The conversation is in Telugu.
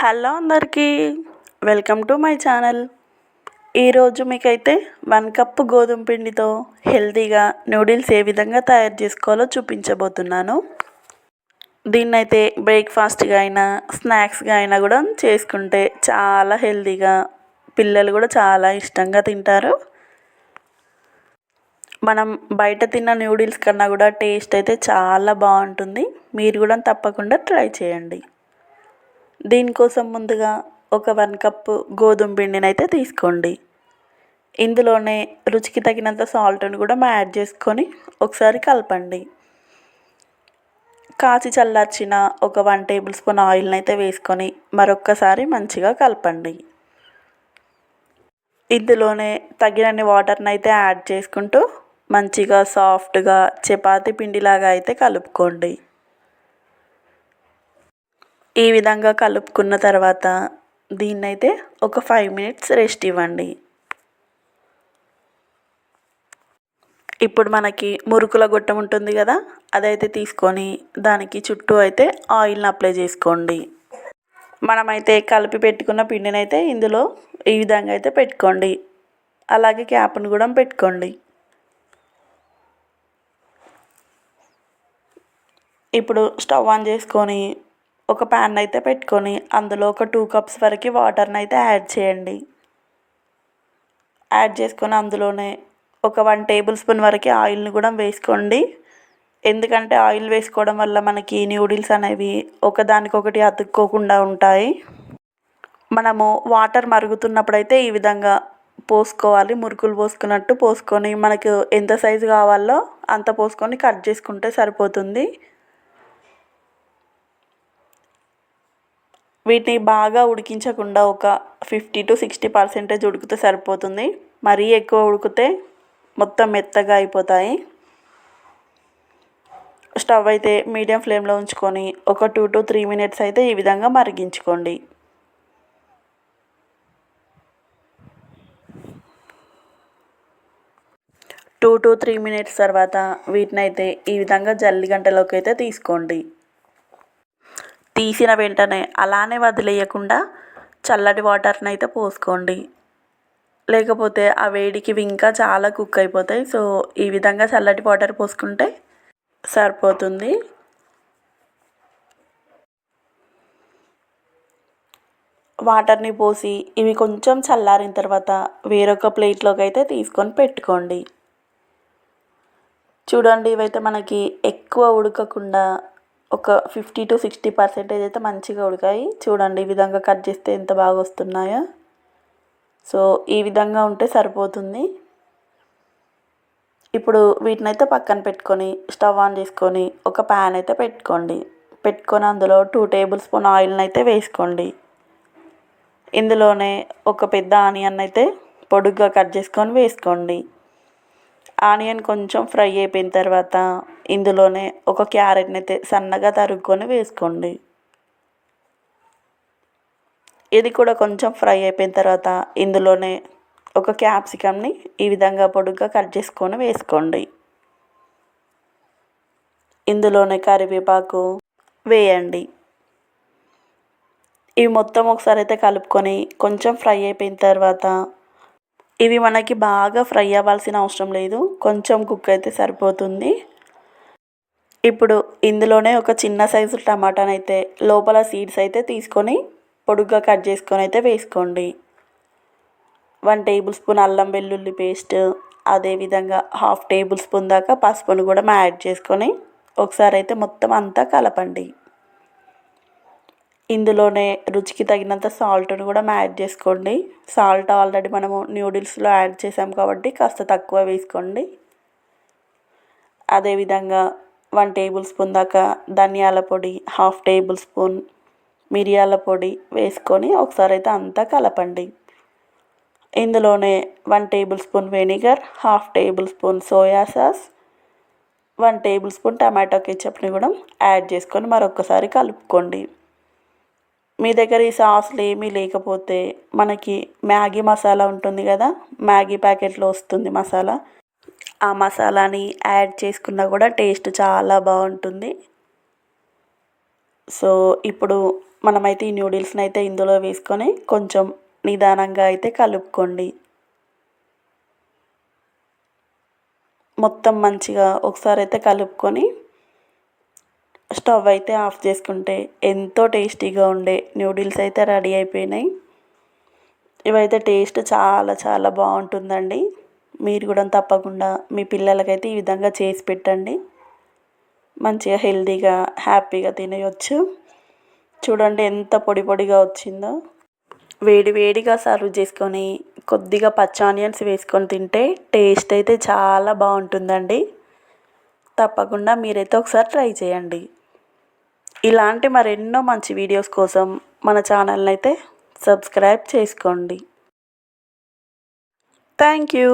హలో అందరికీ వెల్కమ్ టు మై ఛానల్. ఈరోజు మీకైతే వన్ కప్ గోధుమ పిండితో హెల్తీగా నూడిల్స్ ఏ విధంగా తయారు చేసుకోవాలో చూపించబోతున్నాను. దీన్నైతే బ్రేక్ఫాస్ట్గా అయినా స్నాక్స్గా అయినా కూడా చేసుకుంటే చాలా హెల్తీగా పిల్లలు కూడా చాలా ఇష్టంగా తింటారు. మనం బయట తిన్న నూడిల్స్ కన్నా కూడా టేస్ట్ అయితే చాలా బాగుంటుంది. మీరు కూడా తప్పకుండా ట్రై చేయండి. దీనికోసం ముందుగా ఒక వన్ కప్పు గోధుమ పిండిని అయితే తీసుకోండి. ఇందులోనే రుచికి తగినంత సాల్ట్ని కూడా యాడ్ చేసుకొని ఒకసారి కలపండి. కాచి చల్లార్చిన ఒక వన్ టేబుల్ స్పూన్ ఆయిల్ని అయితే వేసుకొని మరొక్కసారి మంచిగా కలపండి. ఇందులోనే తగినన్ని వాటర్ని అయితే యాడ్ చేసుకుంటూ మంచిగా సాఫ్ట్గా చపాతి పిండిలాగా అయితే కలుపుకోండి. ఈ విధంగా కలుపుకున్న తర్వాత దీన్నైతే ఒక ఫైవ్ మినిట్స్ రెస్ట్ ఇవ్వండి. ఇప్పుడు మనకి మురుకుల గొట్టం ఉంటుంది కదా అదైతే తీసుకొని దానికి చుట్టూ అయితే ఆయిల్ని అప్లై చేసుకోండి. మనమైతే కలిపి పెట్టుకున్న పిండిని అయితే ఇందులో ఈ విధంగా అయితే పెట్టుకోండి. అలాగే క్యాప్ను కూడా పెట్టుకోండి. ఇప్పుడు స్టవ్ ఆన్ చేసుకొని ఒక ప్యాన్ అయితే పెట్టుకొని అందులో ఒక టూ కప్స్ వరకు వాటర్ని అయితే యాడ్ చేయండి. యాడ్ చేసుకొని అందులోనే ఒక వన్ టేబుల్ స్పూన్ వరకు ఆయిల్ని కూడా వేసుకోండి. ఎందుకంటే ఆయిల్ వేసుకోవడం వల్ల మనకి న్యూడిల్స్ అనేవి ఒకదానికొకటి అతుక్కోకుండా ఉంటాయి. మనము వాటర్ మరుగుతున్నప్పుడు అయితే ఈ విధంగా పోసుకోవాలి. మురుకులు పోసుకున్నట్టు పోసుకొని మనకు ఎంత సైజు కావాలో అంత పోసుకొని కట్ చేసుకుంటే సరిపోతుంది. వీటిని బాగా ఉడికించకుండా ఒక ఫిఫ్టీ టు సిక్స్టీ పర్సెంటేజ్ ఉడికితే సరిపోతుంది. మరీ ఎక్కువ ఉడికితే మొత్తం మెత్తగా అయిపోతాయి. స్టవ్ అయితే మీడియం ఫ్లేమ్లో ఉంచుకొని ఒక టూ టు త్రీ మినిట్స్ అయితే ఈ విధంగా మరిగించుకోండి. టూ టు త్రీ మినిట్స్ తర్వాత వీటిని అయితే ఈ విధంగా జల్లి గంటలోకి అయితే తీసుకోండి. తీసిన వెంటనే అలానే వదిలేయకుండా చల్లటి వాటర్ని అయితే పోసుకోండి. లేకపోతే ఆ వేడికి ఇంకా చాలా కుక్ అయిపోతాయి. సో ఈ విధంగా చల్లటి వాటర్ పోసుకుంటే సరిపోతుంది. వాటర్ని పోసి ఇవి కొంచెం చల్లారిన తర్వాత వేరొక ప్లేట్లోకి అయితే తీసుకొని పెట్టుకోండి. చూడండి ఇవైతే మనకి ఎక్కువ ఉడకకుండా ఒక ఫిఫ్టీ టు సిక్స్టీ పర్సెంటేజ్ అయితే మంచిగా ఉడికాయి. చూడండి ఈ విధంగా కట్ చేస్తే ఎంత బాగా వస్తున్నాయో. సో ఈ విధంగా ఉంటే సరిపోతుంది. ఇప్పుడు వీటిని అయితే పక్కన పెట్టుకొని స్టవ్ ఆన్ చేసుకొని ఒక ప్యాన్ అయితే పెట్టుకోండి. పెట్టుకొని అందులో టూ టేబుల్ స్పూన్ ఆయిల్ని అయితే వేసుకోండి. ఇందులోనే ఒక పెద్ద ఆనియన్ అయితే పొడుగ్గా కట్ చేసుకొని వేసుకోండి. ఆనియన్ కొంచెం ఫ్రై అయిపోయిన తర్వాత ఇందులోనే ఒక క్యారెట్ని అయితే సన్నగా తరుక్కొని వేసుకోండి. ఇది కూడా కొంచెం ఫ్రై అయిపోయిన తర్వాత ఇందులోనే ఒక క్యాప్సికమ్ని ఈ విధంగా పొడుగ్గా కట్ చేసుకొని వేసుకోండి. ఇందులోనే కరివేపాకు వేయండి. ఇవి మొత్తం ఒకసారి అయితే కలుపుకొని కొంచెం ఫ్రై అయిపోయిన తర్వాత ఇవి మనకి బాగా ఫ్రై అవ్వాల్సిన అవసరం లేదు. కొంచెం కుక్ అయితే సరిపోతుంది. ఇప్పుడు ఇందులోనే ఒక చిన్న సైజు టమాటాని అయితే లోపల సీడ్స్ అయితే తీసుకొని పొడుగ్గా కట్ చేసుకొని అయితే వేసుకోండి. వన్ టేబుల్ స్పూన్ అల్లం వెల్లుల్లి పేస్ట్ అదేవిధంగా హాఫ్ టేబుల్ స్పూన్ దాకా పసుపును కూడా యాడ్ చేసుకొని ఒకసారి అయితే మొత్తం అంతా కలపండి. ఇందులోనే రుచికి తగినంత సాల్ట్ను కూడా యాడ్ చేసుకోండి. సాల్ట్ ఆల్రెడీ మనము న్యూడిల్స్లో యాడ్ చేసాం కాబట్టి కాస్త తక్కువ వేసుకోండి. అదేవిధంగా వన్ టేబుల్ స్పూన్ దాకా ధనియాల పొడి హాఫ్ టేబుల్ స్పూన్ మిరియాల పొడి వేసుకొని ఒకసారి అయితే అంతా కలపండి. ఇందులోనే one tablespoon vinegar half tablespoon soya sauce one tablespoon tomato కెచప్ని కూడా యాడ్ చేసుకొని మరొకసారి కలుపుకోండి. మీ దగ్గర ఈ సాస్లు ఏమీ లేకపోతే మనకి మ్యాగీ మసాలా ఉంటుంది కదా? మ్యాగీ ప్యాకెట్లో వస్తుంది మసాలా. ఆ మసాలాని యాడ్ చేసుకున్నా కూడా టేస్ట్ చాలా బాగుంటుంది. సో ఇప్పుడు మనమైతే ఈ నూడిల్స్ని అయితే ఇందులో వేసుకొని కొంచెం నిదానంగా అయితే కలుపుకోండి. మొత్తం మంచిగా ఒకసారి అయితే కలుపుకొని స్టవ్ అయితే ఆఫ్ చేసుకుంటే ఎంతో టేస్టీగా ఉండే నూడిల్స్ అయితే రెడీ అయిపోయినాయి. ఇవైతే టేస్ట్ చాలా చాలా బాగుంటుందండి. మీరు కూడా తప్పకుండా మీ పిల్లలకైతే ఈ విధంగా చేసి పెట్టండి. మంచిగా హెల్తీగా హ్యాపీగా తినేయచ్చు. చూడండి ఎంత పొడి పొడిగా వచ్చిందో. వేడి వేడిగా సర్వ్ చేసుకొని కొద్దిగా పచ్చ ఆనియన్స్ వేసుకొని తింటే టేస్ట్ అయితే చాలా బాగుంటుందండి. తప్పకుండా మీరైతే ఒకసారి ట్రై చేయండి. ఇలాంటి మరెన్నో మంచి వీడియోస్ కోసం మన ఛానల్ని అయితే సబ్స్క్రైబ్ చేసుకోండి. Thank you.